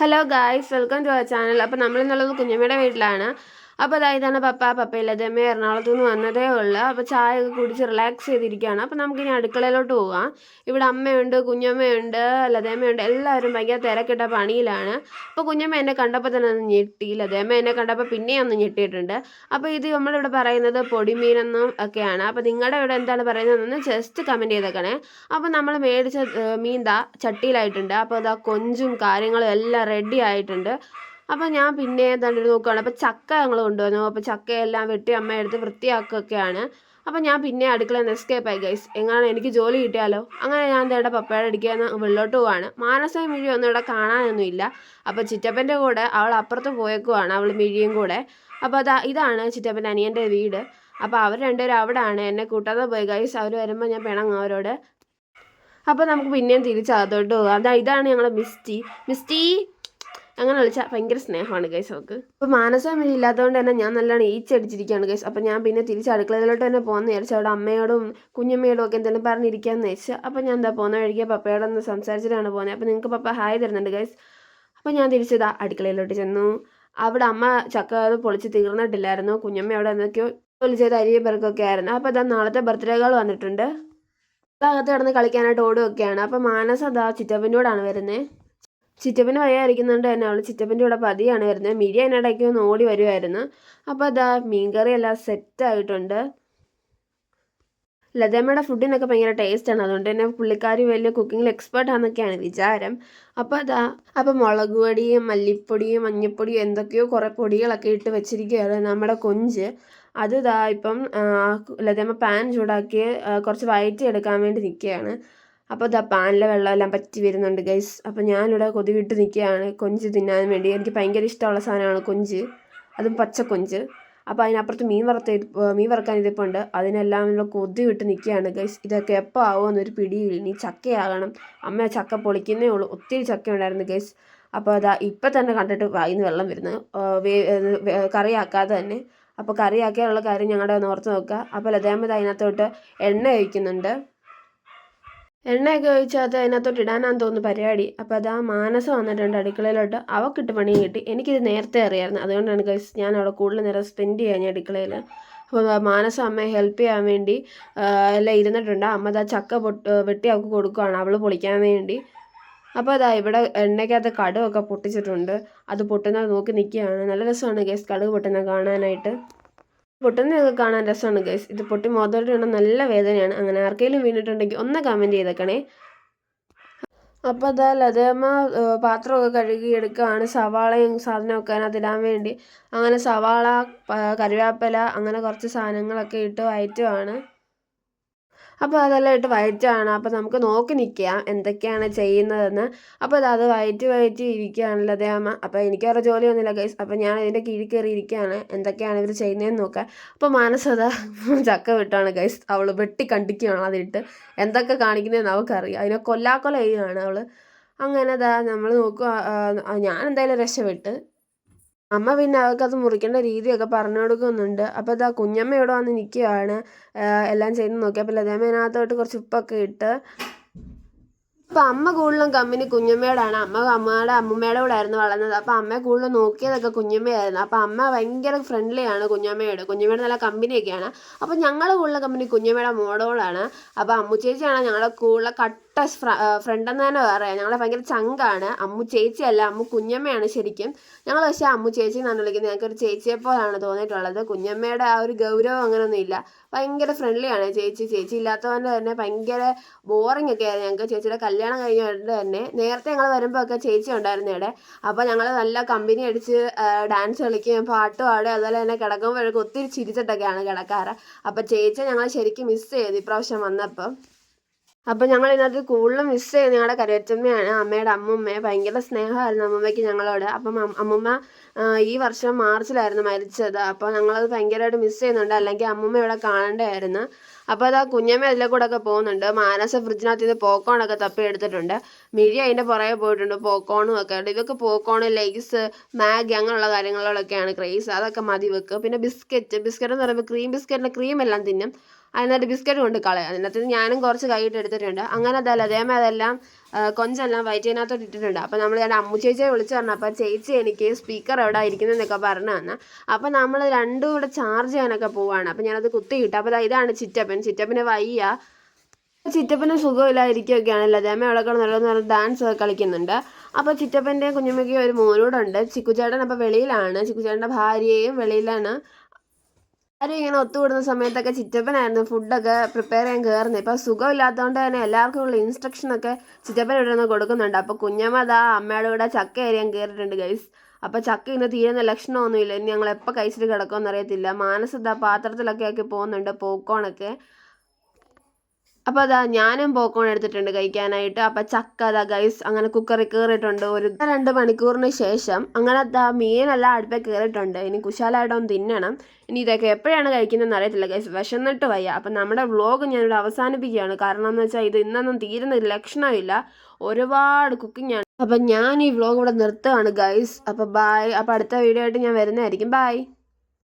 Hello guys welcome to our channel അപ്പോൾ നമ്മളിന്നുള്ളത് കുഞ്ഞമ്മയുടെ വീട്ടിലാണ്. അപ്പോൾ അതാ ഇതാണ് പപ്പ പപ്പയില്ല അമ്മ എറണാകുളത്തു നിന്ന് വന്നതേ ഉള്ളൂ. അപ്പോൾ ചായ ഒക്കെ കുടിച്ച് റിലാക്സ് ചെയ്തിരിക്കുകയാണ്. അപ്പോൾ നമുക്കിനി അടുക്കളയിലോട്ട് പോകാം ഇവിടെ അമ്മയുണ്ട് കുഞ്ഞമ്മയുണ്ട് ലതേമ്മയുണ്ട് എല്ലാവരും ഭയങ്കര തിരക്കിട്ട പണിയിലാണ്. അപ്പോൾ കുഞ്ഞമ്മ എന്നെ കണ്ടപ്പോൾ തന്നെ ഒന്ന് ഞെട്ടി. ലതേമ്മ എന്നെ കണ്ടപ്പോൾ പിന്നെയും ഒന്ന് ഞെട്ടിയിട്ടുണ്ട്. അപ്പോൾ ഇത് നമ്മളിവിടെ പറയുന്നത് പൊടിമീനെന്നും ഒക്കെയാണ്. അപ്പോൾ നിങ്ങളുടെ ഇവിടെ എന്താണ് പറയുന്നതെന്ന് ജസ്റ്റ് കമന്റ് ചെയ്തേക്കണേ. അപ്പോൾ നമ്മൾ മേടിച്ച മീൻ ദാ ചട്ടിയിലായിട്ടുണ്ട്. അപ്പോൾ അതാ കൊഞ്ചും കാര്യങ്ങളും എല്ലാം റെഡി ആയിട്ടുണ്ട്. അപ്പോൾ ഞാൻ പിന്നെ എന്താണ്ട് നോക്കുകയാണ് അപ്പോൾ ചക്ക ഞങ്ങൾ കൊണ്ടുവന്നു. അപ്പോൾ ചക്കയെല്ലാം വെട്ടി അമ്മ എടുത്ത് വൃത്തിയാക്കുകയൊക്കെയാണ്. അപ്പോൾ ഞാൻ പിന്നെ അടുക്കളയിൽ നിന്ന് എസ്കേപ്പ് ആയി ഗൈസ് എങ്ങനെയാണ് എനിക്ക് ജോലി കിട്ടിയാലോ? അങ്ങനെ ഞാൻ എന്താ പപ്പയുടെ അടിക്കാൻ വെള്ളോട്ട് പോവാണ്. മാനസ മിഴി ഒന്നും ഇവിടെ കാണാനൊന്നും ഇല്ല. അപ്പോൾ ചിറ്റപ്പന്റെ കൂടെ അവൾ അപ്പുറത്ത് പോയേക്കുവാണ് അവൾ മിഴിയും കൂടെ. അപ്പോൾ അതാ ഇതാണ് ചിറ്റപ്പന്റെ അനിയന്റെ വീട്. അപ്പോൾ അവർ രണ്ടുപേരും അവിടെയാണ് എന്നെ കൂട്ടാതെ പോയി ഗൈസ് അവർ വരുമ്പോൾ ഞാൻ പിണങ്ങും അവരോട്. അപ്പോൾ നമുക്ക് പിന്നെയും തിരിച്ചകത്തോട്ട് പോകാം. അതാ ഇതാണ് ഞങ്ങളുടെ മിസ്റ്റി. മിസ്റ്റി അങ്ങനെ വിളിച്ചാൽ ഭയങ്കര സ്നേഹമാണ് ഗൈസ് അവൾക്ക്. അപ്പോൾ മാനസം ഇല്ലാത്തതുകൊണ്ട് തന്നെ ഞാൻ നല്ലോണം ഈച്ചടിച്ചിരിക്കുകയാണ് ഗൈസ് അപ്പോൾ ഞാൻ പിന്നെ തിരിച്ച് അടുക്കളയിലോട്ട് തന്നെ പോകുന്ന വിചാരിച്ചു. അവിടെ അമ്മയോടും കുഞ്ഞമ്മയോടും ഒക്കെ എന്തെങ്കിലും പറഞ്ഞിരിക്കാമെന്ന് വെച്ച്. അപ്പോൾ ഞാൻ എന്താ പോകുന്ന വഴിക്ക് പപ്പയോടൊന്ന് സംസാരിച്ചിട്ടാണ് പോകുന്നത് അപ്പോൾ നിങ്ങൾക്ക് പപ്പ ഹായ് തരുന്നുണ്ട് ഗൈസ് അപ്പോൾ ഞാൻ തിരിച്ചതാ അടുക്കളയിലോട്ട് ചെന്നു. അവിടെ അമ്മ ചക്ക അത് പൊളിച്ച് തീർന്നിട്ടില്ലായിരുന്നു. കുഞ്ഞമ്മ അവിടെ എന്തൊക്കെയോ ജോലി ചെയ്ത് പെറുക്കൊക്കെ ആയിരുന്നു. അപ്പോൾ അതാ നാളത്തെ ബർത്ത്ഡേകൾ വന്നിട്ടുണ്ട്. അകത്ത് കിടന്ന് കളിക്കാനായിട്ട് ഓടുകയൊക്കെയാണ് അപ്പോൾ മാനസ അതാ ചിറ്റപ്പന്റെ കൂടാണ് വരുന്നത് ചിറ്റപ്പന് വയ്യായിരിക്കുന്നതുകൊണ്ട് തന്നെ അവൾ ചിറ്റപ്പന്റെ കൂടെ പതിയാണ് വരുന്നത്. മിഴി അതിനിടയ്ക്ക് ഒന്ന് ഓടി വരുമായിരുന്നു അപ്പോൾ അതാ മീൻകറി എല്ലാം സെറ്റ് ആയിട്ടുണ്ട്. ലതമ്മയുടെ ഫുഡിനൊക്കെ ഭയങ്കര ആണ്. അതുകൊണ്ട് തന്നെ പുള്ളിക്കാരി വലിയ കുക്കിങ്ങിൽ എക്സ്പേർട്ട് ആണെന്നൊക്കെയാണ് വിചാരം. അപ്പോൾ അതാ അപ്പോൾ മുളക് പൊടിയും മല്ലിപ്പൊടിയും മഞ്ഞപ്പൊടിയും എന്തൊക്കെയോ കുറേ പൊടികളൊക്കെ ഇട്ട് വെച്ചിരിക്കുകയാണ് നമ്മുടെ കൊഞ്ച്. അത് ഇതാ ഇപ്പം ലതമ്മ പാൻ ചൂടാക്കി കുറച്ച് വയറ്റി എടുക്കാൻ വേണ്ടി നിൽക്കുകയാണ്. അപ്പോൾ ഇതാ പാനിലെ വെള്ളമെല്ലാം പറ്റി വരുന്നുണ്ട് ഗൈസ് അപ്പോൾ ഞാനിവിടെ കൊതിവിട്ട് നിൽക്കുകയാണ്. കൊഞ്ച് തിന്നാൻ വേണ്ടി. എനിക്ക് ഭയങ്കര ഇഷ്ടമുള്ള സാധനമാണ് കൊഞ്ച്. അതും പച്ചക്കൊഞ്ച് അപ്പോൾ അതിനപ്പുറത്ത് മീൻ വറുത്ത മീൻ വറുക്കാൻ ഇതിപ്പോൾ ഉണ്ട്. അതിനെല്ലാം ഇവിടെ കൊതി വിട്ട് നിൽക്കുകയാണ് ഗൈസ് ഇതൊക്കെ എപ്പോൾ ആവുമെന്നൊരു പിടിയില്ല. ഇനി ചക്കയാകണം. അമ്മ ചക്ക പൊളിക്കുന്നേ ഉള്ളൂ. ഒത്തിരി ചക്ക ഉണ്ടായിരുന്നു ഗൈസ് അപ്പോൾ അതാ ഇപ്പം തന്നെ കണ്ടിട്ട് വായിന്ന് വെള്ളം വരുന്നത് കറിയാക്കാതെ തന്നെ. അപ്പോൾ കറിയാക്കാനുള്ള കാര്യം ഞങ്ങളുടെ ഒന്ന് ഓർത്ത് നോക്കുക. അപ്പോൾ ലതാമത് അതിനകത്തോട്ട് എണ്ണ ഒഴിക്കുന്നുണ്ട്. എണ്ണയൊക്കെ അത് അതിനകത്തോട്ട് ഇടാനാന്ന് തോന്നുന്നു പരിപാടി. അപ്പോൾ അത് ആ മാനസ വന്നിട്ടുണ്ട് അടുക്കളയിലോട്ട്. അവക്കിട്ട് പണി കിട്ടി. എനിക്കിത് നേരത്തെ അറിയാമായിരുന്നു. അതുകൊണ്ടാണ് ഗൈസ് ഞാൻ അവിടെ കൂടുതൽ നേരം സ്പെൻഡ് ചെയ്യാൻ ഞാൻ അടുക്കളയിൽ അപ്പോൾ മാനസ അമ്മയെ ഹെൽപ്പ് ചെയ്യാൻ വേണ്ടി എല്ലാം ഇരുന്നിട്ടുണ്ട്. അമ്മ ആ ചക്ക പൊട്ട് വെട്ടി അവൾക്ക് കൊടുക്കുകയാണ് അവൾ പൊളിക്കാൻ വേണ്ടി. അപ്പോൾ അതാ ഇവിടെ എണ്ണയ്ക്കകത്ത് കടുവൊക്കെ പൊട്ടിച്ചിട്ടുണ്ട്. അത് പൊട്ടുന്നത് നോക്കി നിൽക്കുകയാണ്. നല്ല രസമാണ് ഗൈസ് കടുവ് പൊട്ടുന്നത് കാണാനായിട്ട്. പൊട്ടുന്നതൊക്കെ കാണാൻ രസമാണ് ഗൈസ് ഇത് പൊട്ടി മോതോട്ട് വീണാൽ നല്ല വേദനയാണ്. അങ്ങനെ ആർക്കെങ്കിലും വീണിട്ടുണ്ടെങ്കിൽ ഒന്ന് കമന്റ് ചെയ്തേക്കണേ. അപ്പോൾ അതാ ലതയമ്മ ഏഹ്, പാത്രമൊക്കെ കഴുകി എടുക്കുകയാണ്. സവാളയും സാധനമൊക്കെ അതിനകത്ത് ഇടാൻ വേണ്ടി. അങ്ങനെ സവാള കറിവേപ്പില അങ്ങനെ കുറച്ച് സാധനങ്ങളൊക്കെ ഇട്ട് വയറ്റുവാണ്. അപ്പോൾ അതെല്ലാം ഇട്ട് വയറ്റാണ് അപ്പോൾ നമുക്ക് നോക്കി നിൽക്കാം എന്തൊക്കെയാണ് ചെയ്യുന്നതെന്ന്. അപ്പോൾ അത് അത് വയറ്റി വയറ്റി ഇരിക്കുകയാണല്ലോ അതേമ്മ അപ്പോൾ എനിക്ക് വേറെ ജോലിയൊന്നുമില്ല ഗൈസ് അപ്പോൾ ഞാൻ ഇതിന്റെ കീഴിൽ കയറി ഇരിക്കുകയാണ്. എന്തൊക്കെയാണ് ഇവർ ചെയ്യുന്നതെന്ന് നോക്കാം. അപ്പോൾ മാനസത ചക്ക വിട്ടാണ് ഗൈസ് അവൾ വെട്ടി കണ്ടിക്കുകയാണ് അതിട്ട് എന്തൊക്കെ കാണിക്കുന്നതെന്ന് അവൾക്കറിയാം. അതിനെ കൊല്ലാക്കൊല ചെയ്യുകയാണ് അവൾ അങ്ങനെ അതാ നമ്മൾ നോക്കുക. ഞാൻ എന്തായാലും രക്ഷപ്പെട്ട് അമ്മ പിന്നെ അവൾക്കത് മുറിക്കേണ്ട രീതിയൊക്കെ പറഞ്ഞു കൊടുക്കുന്നുണ്ട്. അപ്പോൾ ഇതാ കുഞ്ഞമ്മ ഇവിടെ വന്ന് നിൽക്കുകയാണ് എല്ലാം ചെയ്ത് നോക്കിയപ്പോൾ അപ്പോൾ ലതേമ്മ അതിനകത്തോട്ട് കുറച്ച് ഉപ്പൊക്കെ ഇട്ട്. അപ്പം അമ്മ കൂടുതലും കമ്പനി കുഞ്ഞമ്മയോടാണ് അമ്മ അമ്മയുടെ അമ്മൂമ്മയുടെ കൂടെ ആയിരുന്നു വളർന്നത്. അപ്പം അമ്മയെ കൂടുതലും നോക്കിയതൊക്കെ കുഞ്ഞമ്മയായിരുന്നു. അപ്പം അമ്മ ഭയങ്കര ഫ്രണ്ട്ലിയാണ് കുഞ്ഞമ്മയോട്. കുഞ്ഞമ്മയുടെ നല്ല കമ്പനിയൊക്കെയാണ്. അപ്പം ഞങ്ങൾ കൂടുതലും കമ്പനി കുഞ്ഞമ്മയുടെ മോഡോളാണ്. അപ്പം അമ്മു ചേച്ചിയാണ് ഞങ്ങളുടെ കൂടുതൽ കട്ട ഫ്രണ്ട് എന്ന് തന്നെ പറയാം. ഞങ്ങളെ ഭയങ്കര ചങ്കാണ്. അമ്മു ചേച്ചിയല്ല അമ്മു കുഞ്ഞമ്മയാണ് ശരിക്കും. ഞങ്ങൾ പക്ഷേ അമ്മു ചേച്ചി എന്നാണ് വിളിക്കുന്നത്. ഞങ്ങൾക്ക് ഒരു ചേച്ചിയെ പോലാണ് തോന്നിയിട്ടുള്ളത്. കുഞ്ഞമ്മയുടെ ആ ഒരു ഗൗരവം അങ്ങനെയൊന്നും ഇല്ല. ഭയങ്കര ഫ്രണ്ട്ലിയാണ് ചേച്ചി. ചേച്ചി ഇല്ലാത്തതുകൊണ്ട് തന്നെ ഭയങ്കര ബോറിംഗ് ഒക്കെ ആയിരുന്നു. ഞങ്ങൾക്ക് ചേച്ചിയുടെ കല്യാണം കഴിഞ്ഞുകൊണ്ട് തന്നെ. നേരത്തെ ഞങ്ങൾ വരുമ്പോൾ ഒക്കെ ചേച്ചി ഉണ്ടായിരുന്നു ഇവിടെ. അപ്പോൾ ഞങ്ങൾ നല്ല കമ്പനി അടിച്ച് ഡാൻസ് കളിക്കുകയും പാട്ട് പാടുകയും അതുപോലെ തന്നെ കിടക്കുമ്പോഴൊക്കെ ഒത്തിരി ചിരിച്ചിട്ടൊക്കെയാണ് കിടക്കാറ്. അപ്പോൾ ചേച്ചിയെ ഞങ്ങൾ ശരിക്കും മിസ് ചെയ്തു ഇപ്രാവശ്യം വന്നപ്പം. അപ്പം ഞങ്ങൾ ഇതിനകത്ത് കൂടുതലും മിസ് ചെയ്യുന്നത് ഞങ്ങളുടെ കരുവറ്റമ്മയാണ് അമ്മയുടെ അമ്മുമ്മയെ. ഭയങ്കര സ്നേഹമായിരുന്നു അമ്മുമ്മയ്ക്ക് ഞങ്ങളോട്. അപ്പം അമ്മുമ്മ ഈ വർഷം മാർച്ചിലായിരുന്നു മരിച്ചത്. അപ്പോൾ ഞങ്ങളത് ഭയങ്കരമായിട്ട് മിസ് ചെയ്യുന്നുണ്ട്. അല്ലെങ്കിൽ അമ്മുമ്മ ഇവിടെ കാണേണ്ടതായിരുന്നു അപ്പോൾ ആ കുഞ്ഞമ്മ അതിലെ കൂടെ ഒക്കെ പോകുന്നുണ്ട്. മാനസ ഫ്രിഡ്ജിനകത്ത് ഇത് പോക്കോണൊക്കെ തപ്പി എടുത്തിട്ടുണ്ട്. മിഴി അതിന്റെ പുറകെ പോയിട്ടുണ്ട്. പോക്കോണും ഒക്കെ ഉണ്ട്. ഇവർക്ക് പോക്കോൺ ലേസ് മാഗി അങ്ങനെയുള്ള കാര്യങ്ങളിലൊക്കെയാണ് ക്രേസ് അതൊക്കെ മതി വെക്ക് പിന്നെ ബിസ്ക്കറ്റ്. ബിസ്ക്കറ്റ് എന്ന് പറയുമ്പോൾ ക്രീം ബിസ്ക്കറ്റിന്റെ ക്രീം എല്ലാം തിന്നും. അതിനകത്ത് ബിസ്ക്കറ്റ് കൊണ്ട് കളയാം അതിനകത്ത് ഞാനും കുറച്ച് കൈയിട്ട് എടുത്തിട്ടുണ്ട്. അങ്ങനെ അതല്ല അതേമേ അതെല്ലാം കൊഞ്ചെല്ലാം വയറ്റിനകത്തോട്ട് ഇട്ടിട്ടുണ്ട്. അപ്പോൾ നമ്മൾ ഞാൻ അമ്മു ചേച്ചിയെ വിളിച്ചു പറഞ്ഞു അപ്പോൾ ചേച്ചി എനിക്ക് സ്പീക്കർ എവിടെ ഇരിക്കുന്നതെന്നൊക്കെ പറഞ്ഞു തന്നെ. അപ്പോൾ നമ്മൾ രണ്ടും കൂടെ ചാർജ് ചെയ്യാനൊക്കെ പോവാണ്. അപ്പോൾ ഞാനത് കുത്തിയിട്ട് അപ്പോൾ ഇതാണ് ചിറ്റപ്പൻ. ചിറ്റപ്പന് വയ്യ. ചിറ്റപ്പന് സുഖമില്ലാതിരിക്കുകയൊക്കെയാണല്ലോ അതേമ അവിടെ കിടന്ന് നല്ല നല്ല ഡാൻസ് ഒക്കെ കളിക്കുന്നുണ്ട്. അപ്പോൾ ചിറ്റപ്പന്റെ കുഞ്ഞുമ്മയ്ക്ക് ഒരു മോനോടുണ്ട് ചിക്കുചേട്ടൻ അപ്പോൾ വെളിയിലാണ്. ചിക്കുചേട്ടന്റെ ഭാര്യയും വെളിയിലാണ്. ആരും ഇങ്ങനെ ഒത്തുകൂടുന്ന സമയത്തൊക്കെ ചിറ്റപ്പനായിരുന്നു ഫുഡൊക്കെ പ്രിപ്പയർ ചെയ്യാൻ കയറുന്നത് ഇപ്പോൾ സുഖമില്ലാത്തതുകൊണ്ട് തന്നെ എല്ലാവർക്കും ഉള്ള ഇൻസ്ട്രക്ഷനൊക്കെ ചിറ്റപ്പൻ ഇവിടെ നിന്ന് കൊടുക്കുന്നുണ്ട്. അപ്പോൾ കുഞ്ഞമ്മ അതാ അമ്മയുടെ കൂടെ ചക്ക അരിയാൻ കയറിയിട്ടുണ്ട് ഗൈസ് അപ്പോൾ ചക്ക ഇന്ന് തീരുന്ന ലക്ഷണമൊന്നുമില്ല. ഇനി ഞങ്ങൾ എപ്പോൾ കഴിച്ചിട്ട് കിടക്കുമെന്ന് അറിയത്തില്ല. മാനസത പാത്രത്തിലൊക്കെ ആക്കി പോകുന്നുണ്ട്. പോക്കോണൊക്കെ അപ്പോൾ അതാ ഞാനും പോക്കോൺ എടുത്തിട്ടുണ്ട് കഴിക്കാനായിട്ട്. അപ്പോൾ ചക്ക അതാ ഗൈസ് അങ്ങനെ കുക്കറിൽ കയറിയിട്ടുണ്ട് ഒരു രണ്ട് മണിക്കൂറിന് ശേഷം അങ്ങനെ അതാ മീനെല്ലാം അടുപ്പിൽ കയറിയിട്ടുണ്ട് ഇനി കുശാലായിട്ടൊന്ന് തിന്നണം. ഇനി ഇതൊക്കെ എപ്പോഴാണ് കഴിക്കുന്നതെന്ന് അറിയത്തില്ല ഗൈസ് വിശന്നിട്ട് വയ്യ. അപ്പം നമ്മുടെ വ്ളോഗ് ഞാനിവിടെ അവസാനിപ്പിക്കുകയാണ്. കാരണം എന്ന് വെച്ചാൽ ഇത് ഇന്നൊന്നും തീരുന്ന ലക്ഷണമില്ല. ഒരുപാട് കുക്കിംഗ് ആണ്. അപ്പം ഞാൻ ഈ വ്ളോഗ് ഇവിടെ നിർത്തുകയാണ് ഗൈസ് അപ്പോൾ ബായ് അപ്പോൾ അടുത്ത വീഡിയോ ആയിട്ട് ഞാൻ വരുന്നതായിരിക്കും. ബായ്